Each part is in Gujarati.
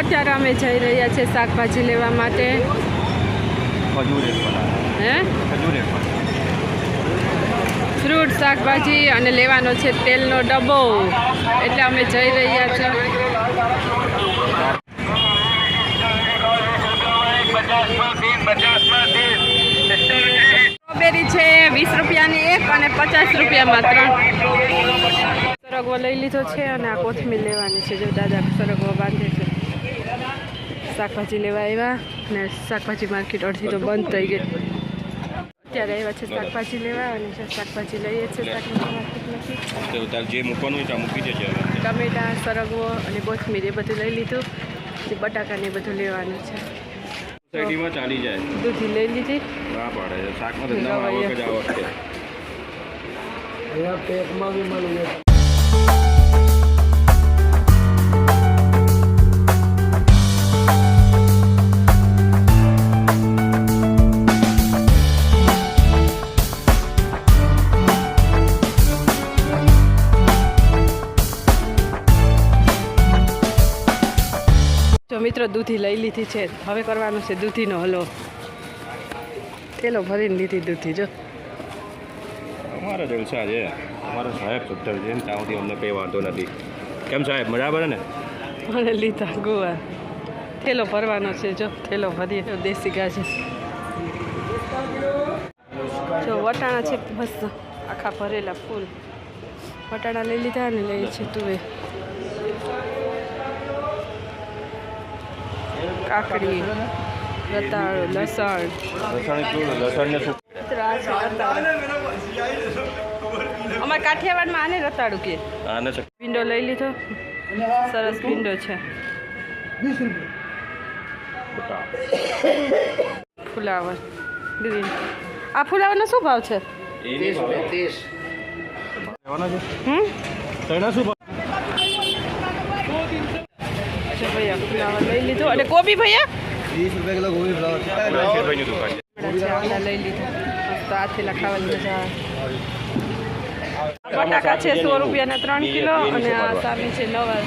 અત્યારે અમે જઈ રહ્યા છીએ શાકભાજી લેવા માટે. ફ્રૂટ શાકભાજી અને લેવાનો છે તેલનો ડબ્બો. એટલે અમે જઈ રહ્યા છીએ. સ્ટ્રોબેરી છે વીસ રૂપિયાની એક અને પચાસ રૂપિયામાં ત્રણ. સરગવો લઈ લીધો છે અને આ કોથમીર લેવાની છે. જો દાદા સરગવો બાંધે છે. શાકભાજી લેવા આવ્યા ને શાકભાજી માર્કેટ અડધી તો બંધ થઈ ગઈ. અત્યારે આવ્યા છે શાકભાજી લેવા અને જો શાકભાજી લઈએ છીએ શાકભાજી માર્કેટમાંથી તાર જે મૂકવાનું હોય મૂકી દેજે ટમેટા સરગવો અને કોથમીર એ બધું લઈ લીધું. પછી બટાકા ને એ બધું લેવાનું છે. સોસાયટીમાં ચાલી જાય. દૂધી લઈ લીધી. ના પાડે છે શાકમાં ધંધામાં આવક જ આવક છે. જો મિત્રો દૂધી લઈ લીધી છે. હવે કરવાનું છે દૂધીનો હલો. થેલો ભરીને લીધી દૂધી જો. અમારા જલસા છે અમારા સાહેબ સુધર છે ત્યાંથી ત્યાં અમને કંઈ વાંધો નથી. કેમ સાહેબ મજા પડે ને? મને લીધા ગુવાર થેલો ભરવાનો છે જો. થેલો ભરીએ દેશી ગાજર. જો વટાણા છે મસ્ત. આખા ભરેલા ફૂલ. વટાણા લઈ લીધા ને લઈ છે તુવેર. કાકડી રતાળો લસણ. અમારે કાઠિયાવાડમાં આને રતાળું કે? વિન્ડો લઈ લીધો. સરસ વિન્ડો છે. Flower green. આ ફુલાવરનો શું ભાવ છે? લેવાના છે? હમ? શું ભાવ? જો ભૈયા ફુલાવર લઈ લીધો. અને કોબી ભૈયા વીસ રૂપિયા કિલો કોબી ફ્લાવર. લઈ લીધો. તો આથી ખાવાની મજા આવે. બટાકા છે સો રૂપિયાના ત્રણ કિલો અને આ સામી છે નવા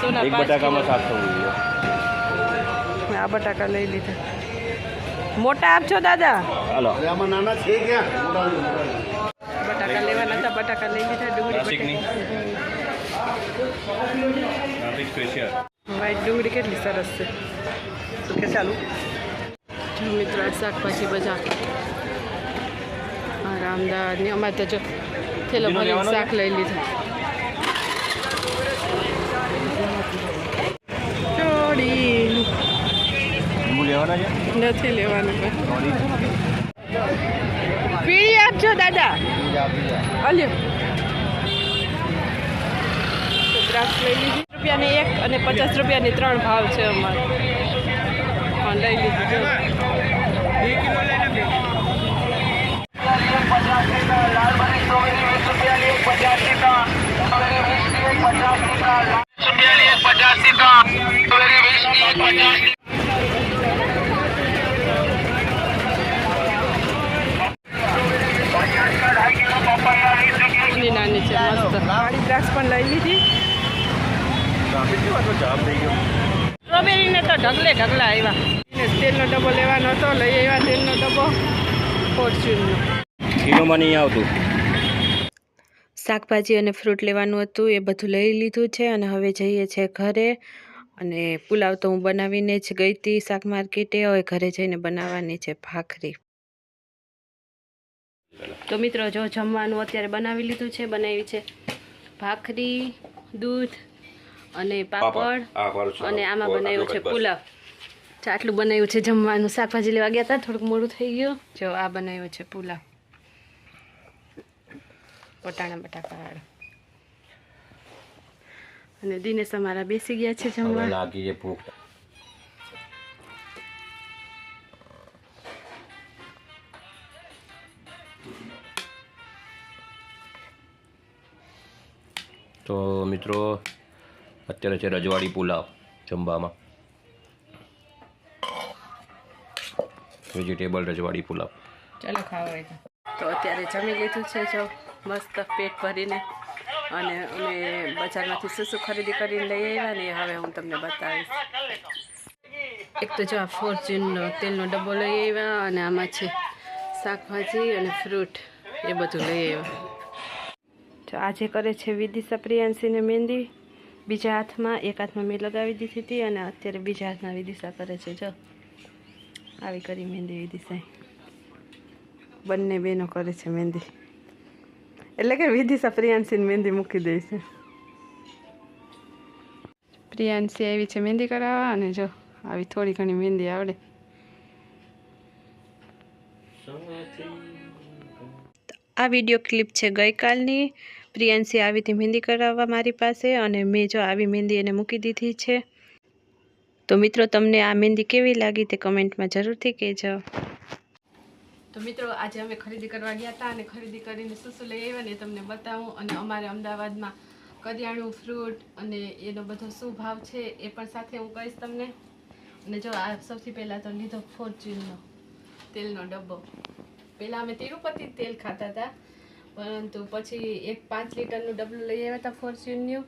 સોના બટાકામાં સાતસો આ બટાકા લઈ લીધા. મોટા આપજો દાદા? હાલો. બટાકા લેવાના હતા બટાકા લઈ લીધા ડુંગળી નાસિકની? નાસિક સ્પેશિયલ. વ્હાઈટ ડુંગળી કેટલી સરસ છે. શું કે ચાલુ. જો મિત્રો શાકભાજી બજાર. હા રામદાર અમારે તો જો થેલો ભરીને શાક લઈ લીધું. નથી લેવાનું પીળી આપજો દાદા? અલ્યો. દ્રાક્ષ લઈ લીધી. રૂપિયાની એક અને પચાસ રૂપિયાની ત્રણ ભાવ છે અમારે. લઈ લીધી પચાસ નાની નાની છે મસ્ત કાળી દ્રાક્ષ પણ લઈ લીધી કેવા તો જામ થઈ ગયો. સ્ટ્રોબેરીને તો ઢગલે ઢગલા આવ્યા તેલનો ડબ્બો લેવાનો હતો લઈ આવ્યા તેલનો ડબ્બો. ફોર્ચ્યુનનો. કિલોમાં નહીં આવતું. શાકભાજી અને ફ્રૂટ લેવાનું હતું એ બધું લઈ લીધું છે અને હવે જઈએ છીએ ઘરે. અને પુલાવ તો હું બનાવીને જ ગઈ હતી શાક માર્કેટે હવે ઘરે જઈને બનાવવાની છે ભાખરી. તો મિત્રો જો જમવાનું અત્યારે બનાવી લીધું છે બનાવી છે ભાખરી દૂધ અને પાપડ. અને આમાં બનાવ્યું છે પુલાવ. આટલું બનાવ્યું છે જમવાનું. શાકભાજી લેવા ગયા હતા થોડુંક મોડું થઈ ગયું. જો આ બનાવ્યું છે પુલાવ. પટાણા બટાકા અને દિનેશ અમારા બેસી ગયા છે જમવા. લાગી છે ભૂખ. તો મિત્રો અત્યારે છે રજવાડી પુલાવ જમવામાં. વેજીટેબલ રજવાડી પુલાવ. ચાલો ખાવા તો. અત્યારે જમી લીધું છે જો, મસ્ત પેટ ભરીને. અને અમે બજારમાંથી શું શું ખરીદી કરીને લઈ આવ્યા ને હવે હું તમને બતાવીશ. એક તો જો આ ફોર્ચ્યુનનો તેલનો ડબ્બો લઈ આવ્યા અને આમાં છે શાકભાજી અને ફ્રૂટ એ બધું લઈ આવ્યા. તો આજે કરે છે વિદિશા પ્રિયાંશીને મહેંદી. બીજા હાથમાં એક હાથમાં મેં લગાવી દીધી હતી અને અત્યારે બીજા હાથમાં વિદિશા કરે છે. જો આવી કરી મહેંદી વિદિશાએ બંને બહેનો કરે છે મહેંદી. એટલે કે વિદિશા પ્રિયાંશીને મહેંદી મૂકી દે છે. પ્રિયાંશી આવી છે મહેંદી કરાવવા અને જો આવી થોડી ઘણી મહેંદી આવડે. આ વીડિયો ક્લિપ છે ગઈકાલની. પ્રિયાંશી આવી હતી મહેંદી કરાવવા મારી પાસે અને મેં જો આવી મહેંદી એને મૂકી દીધી છે. તો મિત્રો, તમને આ મહેંદી કેવી લાગી તે કમેન્ટમાં જરૂરથી કહેજો. તો મિત્રો, આજે અમે ખરીદી કરવા ગયા હતા અને ખરીદી કરીને શું શું લઈ આવ્યા ને તમને બતાવું અને અમારે અમદાવાદમાં કરિયાણું, ફ્રૂટ અને એનો બધો શું ભાવ છે એ પણ સાથે હું કહીશ તમને. અને જો આ સૌથી પહેલાં તો લીધો ફોર્ચ્યુનનો તેલનો ડબ્બો. પહેલાં અમે તિરુપતિ તેલ ખાતા હતા. પરંતુ પછી એક પાંચ લીટરનું ડબલું લઈ આવ્યા હતા ફોર્ચ્યુનનું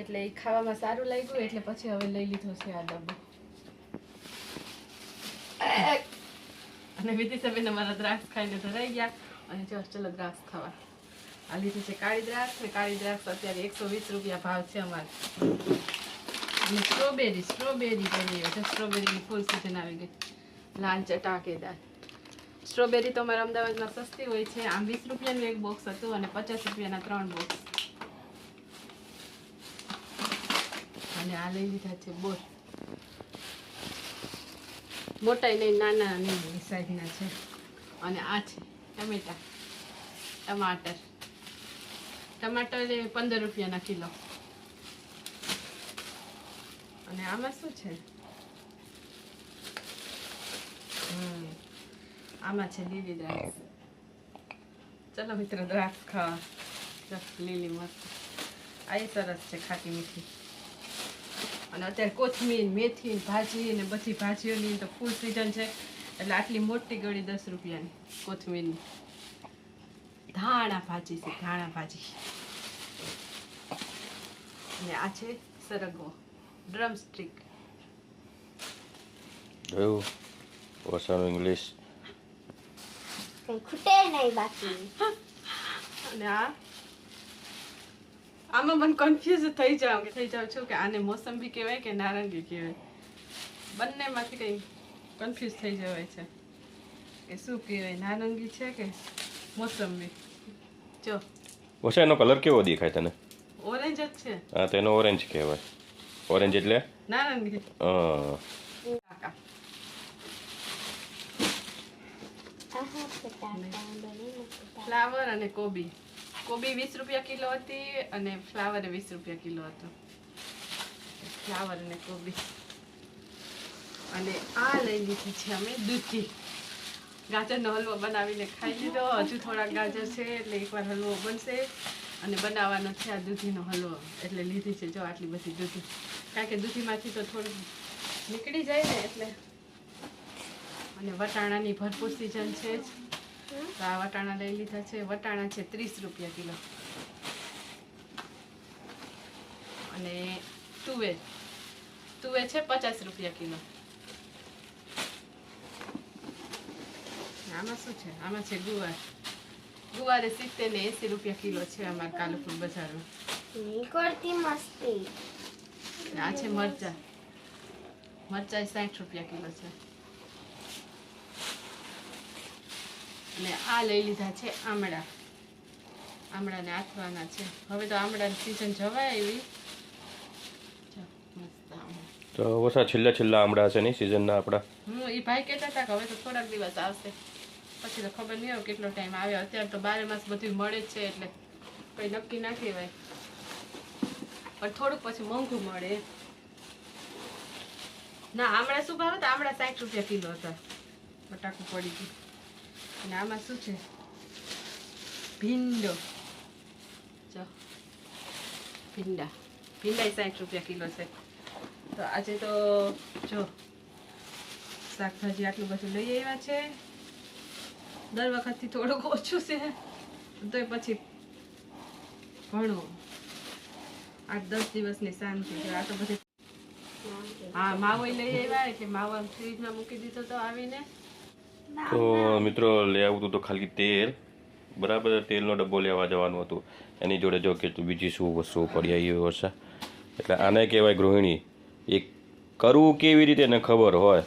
એટલે એ ખાવામાં સારું લાગ્યું, એટલે પછી હવે લઈ લીધો છે આ ડબ્બો. અને વિધિસાબેન અમારા દ્રાક્ષ ખાઈને ધરાઈ ગયા. અને જો ચલો દ્રાક્ષ ખાવા. આ લીધી છે કાળી દ્રાક્ષ ને કાળી દ્રાક્ષ અત્યારે એકસો વીસ રૂપિયા ભાવ છે અમારે. અને સ્ટ્રોબેરી સ્ટ્રોબેરી કરી છે. સ્ટ્રોબેરીની ફૂલ સિઝન આવી ગઈ. લાલ ચટાકેદાર સ્ટ્રોબેરી તો અમારા અમદાવાદમાં સસ્તી હોય છે. આમ વીસ રૂપિયાનું એક બોક્સ હતું અને પચાસ રૂપિયાના ત્રણ બોક્સ અને આ લઈ લીધા છે બોર મોટા નહીં નાના નહીં. સાઈઝના છે. અને આ છે ટમેટા ટમાટર. ટમાટર એ પંદર રૂપિયાના કિલો. અને આમાં શું છે હમ આમાં છે લીલી દ્રાક્ષ. ચલો મિત્રો, દ્રાક્ષ ખાવા. લીલી મસ્ત. આ સરસ છે ખાટી મીઠી. અને અત્યારે કોથમીર મેથી ભાજી ને બધી ભાજીઓની તો ફૂલ સિઝન છે. એટલે આટલી મોટી ગળી દસ રૂપિયાની કોથમીરની. ધાણા ભાજી છે, ધાણા ભાજી. અને આ છે સરગવો. ડ્રમ સ્ટ્રીક ઇંગ્લિશ કઈ ખૂટે નહીં બાકી અને આ આમાં મને કન્ફ્યુઝ થઈ જાઉં કે થઈ જાઉં છું કે આને મોસંબી કહેવાય કે નારંગી કહેવાય બંનેમાંથી કંઈ કન્ફ્યુઝ થઈ જવાય છે કે શું કહેવાય નારંગી છે કે મોસંબી જો ઓછા એનો કલર કેવો દેખાય તને ઓરેન્જ જ છે હા તો એનો ઓરેન્જ કહેવાય ઓરેન્જ એટલે નારંગી હા કાકા આહા બટાકા બની બટાકા ફ્લાવર અને કોબી. કોબી વીસ રૂપિયા કિલો હતી અને ફ્લાવર વીસ રૂપિયા કિલો હતો. ફ્લાવર અને કોબી. અને આ લઈ લીધી છે અમે દૂધી. ગાજરનો હલવો બનાવીને ખાઈ લીધો. હજુ થોડાક ગાજર છે એટલે એકવાર હલવો બનશે. અને બનાવવાનો છે આ દૂધીનો હલવો. એટલે લીધી છે જો આટલી બધી દૂધી. કારણ કે દૂધીમાંથી તો થોડું નીકળી જાય ને એટલે. અને વટાણાની ભરપૂર સિઝન છે જ. તો આ વટાણા લઈ લીધા છે. વટાણા છે ત્રીસ રૂપિયા કિલો. અને તુવેર. તુવેર છે પચાસ રૂપિયા કિલો. આમાં શું છે? આમાં છે ગુવાર. ગુવારે સિત્તેર ને એંસી રૂપિયા કિલો છે અમારા કાલુપુર બજારમાં. આ છે મરચા. મરચા સાઠ રૂપિયા કિલો છે. અને આ લઈ લીધા છે આમળા. આમળાને આથવાના છે. હવે તો આમળાની સિઝન જવાય એવી. તો ઓછા છેલ્લા છેલ્લા આમળા છે નહીં સિઝનના આપણા હું એ ભાઈ કહેતા હતા કે હવે તો થોડાક દિવસ આવશે. પછી તો ખબર નહીં આવે કેટલો ટાઈમ આવે અત્યારે તો બારે માસ બધું મળે જ છે એટલે કંઈ નક્કી ના કહેવાય. પણ થોડુંક પછી મોંઘું મળે. ના આમળા શું ભાવ હતા? આમળા સાઠ રૂપિયા કિલો હતા. બટાકું પડી ગયું. અને આમાં શું છે ભીંડો જો ભીંડા ભીંડા સાઠ રૂપિયા કિલો છે તો આજે તો જો શાકભાજી આટલું બધું લઈ આવ્યા છે દર વખતથી થોડુંક ઓછું છે તોય પછી ભણો આઠ દસ દિવસની શાંતિ આ તો બધી હા માવો લઈ આવ્યા એટલે માવો ફ્રીજમાં મૂકી દીધો તો આવીને તો મિત્રો લઈ આવતું તો ખાલી તેલ. બરાબર તેલનો ડબ્બો લેવા જવાનું હતું. એની જોડે જો કે બીજી શું વસ્તુઓ પડી આવી વર્ષા. એટલે આને કહેવાય ગૃહિણી. એ કરવું કેવી રીતે ને ખબર હોય.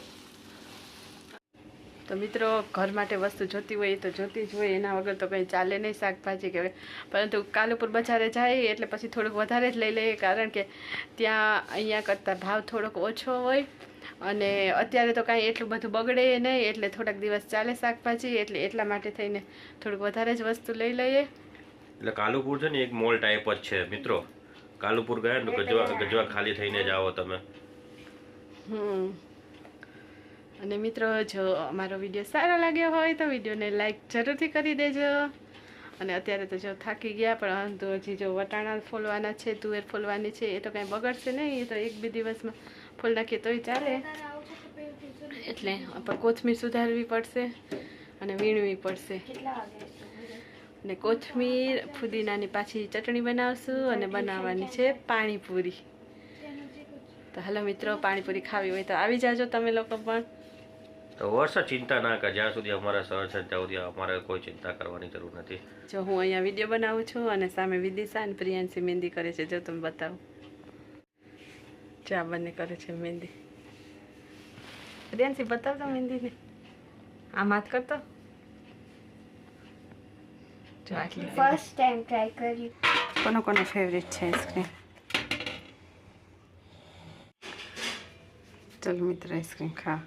તો મિત્રો ઘર માટે વસ્તુ જોતી હોય એ તો જોતી જ હોય. એના વગર તો કંઈ ચાલે નહીં શાકભાજી કે પરંતુ કાલુપુર બજારે જાય એટલે પછી થોડુંક વધારે જ લઈ લઈએ. કારણ કે ત્યાં અહીંયા કરતાં ભાવ થોડોક ઓછો હોય. અને અત્યારે તો કાંઈ એટલું બધું બગડે નહીં એટલે થોડાક દિવસ ચાલે શાકભાજી એટલે એટલા માટે થઈને થોડુંક વધારે જ વસ્તુ લઈ લઈએ. એટલે કાલુપુર છે ને એક મોલ ટાઈપ જ છે મિત્રો. કાલુપુર ગયા ને ગજવા ગજવા ખાલી થઈને જ આવો તમે. હમ. અને મિત્રો જો અમારો વીડિયો સારો લાગ્યો હોય તો વિડીયોને લાઈક જરૂરથી કરી દેજો. અને અત્યારે તો જો થાકી ગયા પણ તો હજી જો વટાણા ફોલવાના છે તુવેર ફોલવાની છે એ તો કાંઈ બગડશે નહીં એ તો એક બે દિવસમાં ફોલ નાખીએ તોય ચાલે એટલે કોથમીર સુધારવી પડશે અને વીણવી પડશે? અને કોથમીર ફુદીનાની પાછી ચટણી બનાવશું અને બનાવવાની છે પાણીપુરી. તો હાલો મિત્રો પાણીપુરી ખાવી હોય તો આવી જાજો તમે લોકો પણ. તો વર્ષ ચિંતા ના કર જ્યાં સુધી અમારા સર છે ત્યાં સુધી અમારે કોઈ ચિંતા કરવાની જરૂર નથી. જો હું અહીંયા વીડિયો બનાવું છું અને સામે વિદિશા અને પ્રિયાંશી મહેંદી કરે છે જો તમે બતાવો. જો આ બંને કરે છે મહેંદી પ્રિયાંશી બતાવતો મહેંદીને આમ હાથ કરતો જો આટલી ફર્સ્ટ ટાઈમ ટ્રાય કર્યું કોનો કોનો ફેવરેટ છે આઈસ્ક્રીમ ચલો મિત્ર આઈસ્ક્રીમ ખા